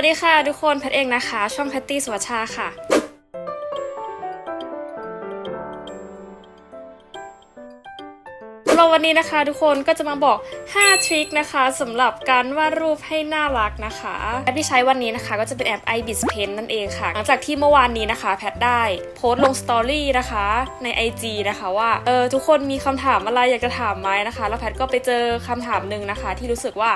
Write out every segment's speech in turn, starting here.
สวัสดีค่ะทุกคนแพทเองนะคะ ช่องแพตตี้สวัชชาค่ะ ราวันนี้นะคะ ทุกคนก็จะมาบอก 5 ทริคนะคะสำหรับการวาดรูปให้น่ารักนะคะแอปที่ใช้วันนี้นะคะ ก็จะเป็นแอป iBis Pen นั่นเองค่ะ หลังจากที่เมื่อวานนี้นะคะ แพทได้โพสต์ลงสตอรี่นะคะใน IG นะคะว่าเออทุกคนมีคำถามอะไรอยากจะถามไหมนะคะ แล้วแพทก็ไปเจอคำถามหนึ่งนะคะ ที่รู้สึกว่า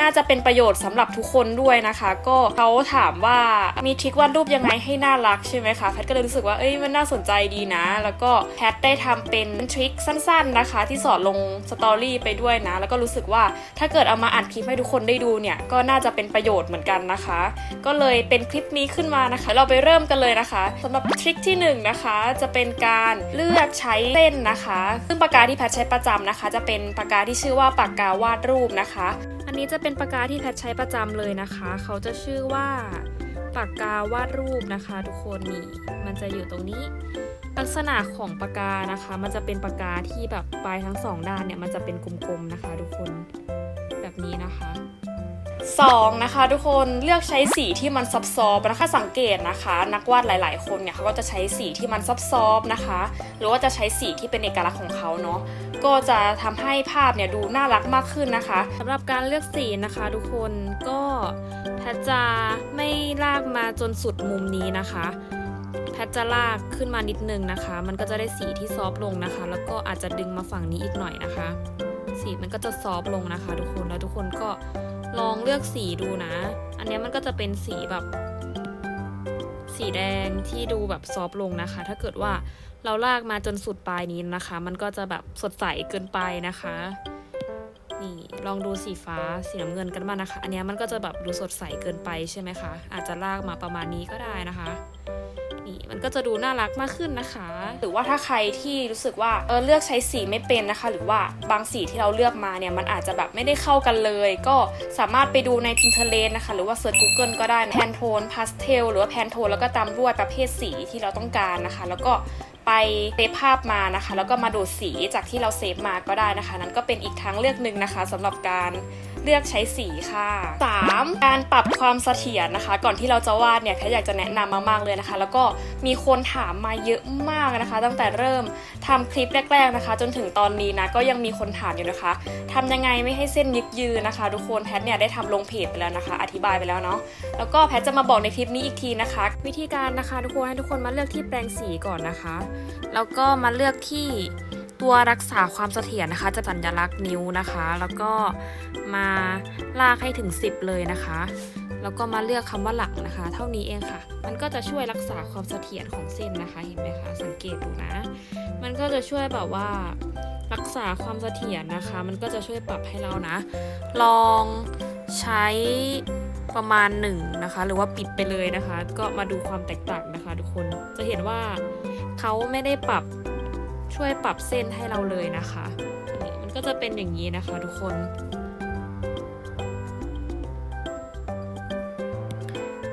น่าจะเป็นประโยชน์สำหรับทุกคนด้วยนะคะ ก็เขาถามว่ามีทริควาดรูปยังไงให้น่ารักใช่ไหมคะแพทก็เลยรู้สึกว่าเอ้ยมันน่าสนใจดีนะ แล้วก็แพทได้ทำเป็นทริคสั้น ๆนะคะ ที่สอนลงสตอรี่ไปด้วยนะ แล้วก็รู้สึกว่าถ้าเกิดเอามาอัดคลิปให้ทุกคนได้ดูเนี่ย ก็น่าจะเป็นประโยชน์เหมือนกันนะคะ ก็เลยเป็นคลิปนี้ขึ้นมานะคะ เราไปเริ่มกันเลยนะคะสำหรับทริคที่หนึ่งนะคะ จะเป็นการเลือกใช้เส้นนะคะ ซึ่งปากกาที่แพทใช้ประจำนะคะ จะเป็นปากกาที่ชื่อว่าปากกาวาดรูปนะคะ อันนี้จะเป็นปากกาที่แพทใช้ประจำเลยนะคะ เขาจะชื่อว่า ปากกาวาดรูปนะคะทุกคนนี่มันจะอยู่ตรงนี้ ลักษณะของปากกานะคะ มันจะเป็นปากกาที่แบบปลายทั้งสองด้านเนี่ยมันจะเป็นกลมๆนะคะ ทุกคนแบบนี้นะคะสองนะคะทุกคนเลือกใช้สีที่มันซับซ้อนนะคะสังเกตนะคะ นักวาดหลาย ๆ คนเนี่ยเขาก็จะใช้สีที่มันซับซ้อนนะคะ หรือว่าจะใช้สีที่เป็นเอกลักษณ์ของเขาเนาะก็จะทำให้ภาพเนี่ยดูน่ารักมากขึ้นนะคะสำหรับการเลือกสีนะคะ ทุกคนก็แพทจะไม่ลากมา จนสุดมุมนี้นะคะแพทจะลากขึ้นมานิดนึงนะคะ มันก็จะได้สีที่ซอฟต์ลงนะคะ แล้วก็อาจจะดึงมาฝั่งนี้อีกหน่อยนะคะ สีมันก็จะซอฟต์ลงนะคะ ทุกคนแล้วทุกคนก็ลองเลือกสีดูนะ อันนี้มันก็จะเป็นสีแบบ สีแดงที่ดูแบบซอฟต์ลงนะคะ ถ้าเกิดว่าเราลากมาจนสุดปลายนี้นะคะ มันก็จะแบบสดใสเกินไปนะคะ นี่ลองดูสีฟ้าสีน้ำเงินกันบ้างนะคะ อันนี้มันก็จะแบบดูสดใสเกินไปใช่ไหมคะ อาจจะลากมาประมาณนี้ก็ได้นะคะนี่มันก็จะดูน่ารักมากขึ้นนะคะ หรือว่าถ้าใครที่รู้สึกว่าเออเลือกใช้สีไม่เป็นนะคะ หรือว่าบางสีที่เราเลือกมาเนี่ยมันอาจจะแบบไม่ได้เข้ากันเลย ก็สามารถไปดูใน Pinterest นะคะ หรือว่าเซิร์ช Google ก็ได้แพนโทนพาสเทลหรือว่าแพนโทนแล้วก็ตามด้วยประเภทสีที่เราต้องการนะคะ แล้วก็ ไปเซฟภาพมานะคะ แล้วก็มาดูดสีจากที่เราเซฟมาก็ได้นะคะ นั่นก็เป็นอีกทางเลือกหนึ่งนะคะสำหรับการเลือกใช้สีค่ะ 3. การปรับความเสถียรนะคะ ก่อนที่เราจะวาดเนี่ยแค่อยากจะแนะนำมากๆเลยนะคะ แล้วก็มีคนถามมาเยอะมากนะคะ ตั้งแต่เริ่มทำคลิปแรก ๆนะคะ จนถึงตอนนี้นะก็ยังมีคนถามอยู่นะคะทำยังไงไม่ให้เส้นยึกยืนนะคะ ทุกคนแพทเนี่ยได้ทำลงเพจไปแล้วนะคะ อธิบายไปแล้วเนาะแล้วก็แพทจะมาบอกในคลิปนี้อีกทีนะคะ วิธีการนะคะ ทุกคนให้ทุกคนมาเลือกที่แปรงสีก่อนนะคะแล้วก็มาเลือกที่ตัวรักษาความเสถียรนะคะ จะสัญลักษณ์นิ้วนะคะ แล้วก็มาลากให้ถึง 10 เลยนะคะ แล้วก็มาเลือกคำว่าหลักนะคะ เท่านี้เองค่ะ มันก็จะช่วยรักษาความเสถียรของเส้นนะคะ เห็นไหมคะสังเกตดูนะ มันก็จะช่วยแบบว่ารักษาความเสถียรนะคะ มันก็จะช่วยปรับให้เรานะ ลองใช้ประมาณหนึ่งนะคะ หรือว่าปิดไปเลยนะคะ ก็มาดูความแตกต่างนะคะ ทุกคนจะเห็นว่า เขาไม่ได้ปรับช่วยปรับเส้นให้เราเลยนะคะนี่มันก็จะเป็นอย่างนี้นะคะทุกคน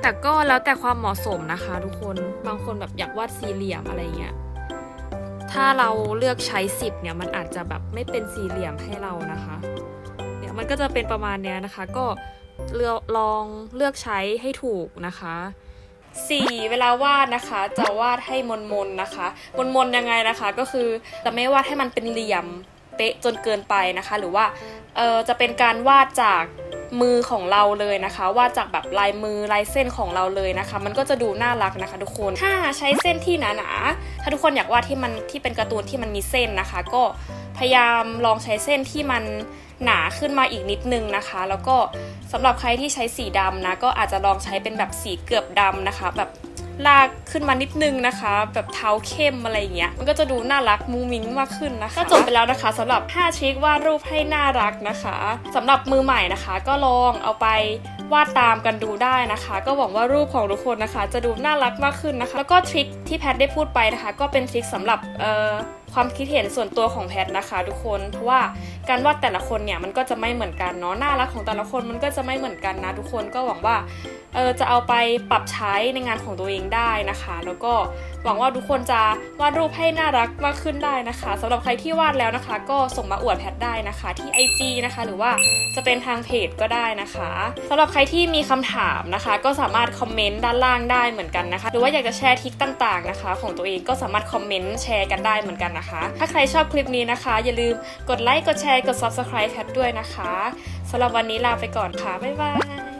แต่ก็แล้วแต่ความเหมาะสมนะคะทุกคนบางคนแบบอยากวาดสี่เหลี่ยมอะไรเงี้ยถ้าเราเลือกใช้สิบเนี่ยมันอาจจะแบบไม่เป็นสี่เหลี่ยมให้เรานะคะเนี่ยมันก็จะเป็นประมาณเนี้ยนะคะ ก็เลือกลองเลือกใช้ให้ถูกนะคะ 4 เวลาวาดนะคะ จะวาดให้มนมนๆนะคะ มนมนๆยังไงนะคะ ก็คือจะไม่วาดให้มันเป็นเหลี่ยมเป๊ะจนเกินไปนะคะ หรือว่าเออจะเป็นการวาดจากมือของเราเลยนะคะ วาดจากแบบลายมือลายเส้นของเราเลยนะคะ มันก็จะดูน่ารักนะคะ ทุกคนถ้าใช้เส้นที่หนาๆถ้าทุกคนอยากวาดที่มันที่เป็นการ์ตูนที่มันมีเส้นนะคะ ก็พยายามลองใช้เส้นที่มัน หนาขึ้นมาอีกนิดนึงนะคะ แล้วก็สำหรับใครที่ใช้สีดำนะก็อาจจะลองใช้เป็นแบบสีเกือบดำนะคะ แบบลากขึ้นมานิดนึงนะคะ แบบเท้าเข้มอะไรอย่างเงี้ยมันก็จะดูน่ารักมุ้งมิ้งมากขึ้นนะคะก็จบไปแล้วนะคะสำหรับ5ทริควาดรูปให้น่ารักนะคะสำหรับมือใหม่นะคะ ก็ลองเอาไปวาดตามกันดูได้นะคะ ก็หวังว่ารูปของทุกคนนะคะ จะดูน่ารักมากขึ้นนะคะ แล้วก็ทริคที่แพทได้พูดไปนะคะ ก็เป็นทริคสำหรับเอ่อ ความคิดเห็นส่วนตัวของแพทนะคะทุกคน เพราะว่าการวาดแต่ละคนเนี่ยมันก็จะไม่เหมือนกันเนาะน่ารักของแต่ละคนมันก็จะไม่เหมือนกันนะทุกคนก็หวังว่าเออจะเอาไปปรับใช้ในงานของตัวเองได้นะคะ แล้วก็ หวังว่าทุกคนจะวาดรูปให้น่ารักมากขึ้นได้นะคะสำหรับใครที่วาดแล้วนะคะ ก็ส่งมาอวดแพทได้นะคะ ที่ IG นะคะ หรือว่าจะเป็นทางเพจก็ได้นะคะสำหรับใครที่มีคำถามนะคะ ก็สามารถคอมเมนต์ด้านล่างได้เหมือนกันนะคะ หรือว่าอยากจะแชร์ทริคต่างๆนะคะ ของตัวเองก็สามารถคอมเมนต์แชร์กันได้เหมือนกันนะคะ ถ้าใครชอบคลิปนี้นะคะ อย่าลืมกดไลค์กดแชร์กด subscribe แพทด้วยนะคะสำหรับวันนี้ลาไปก่อนค่ะบ๊ายบาย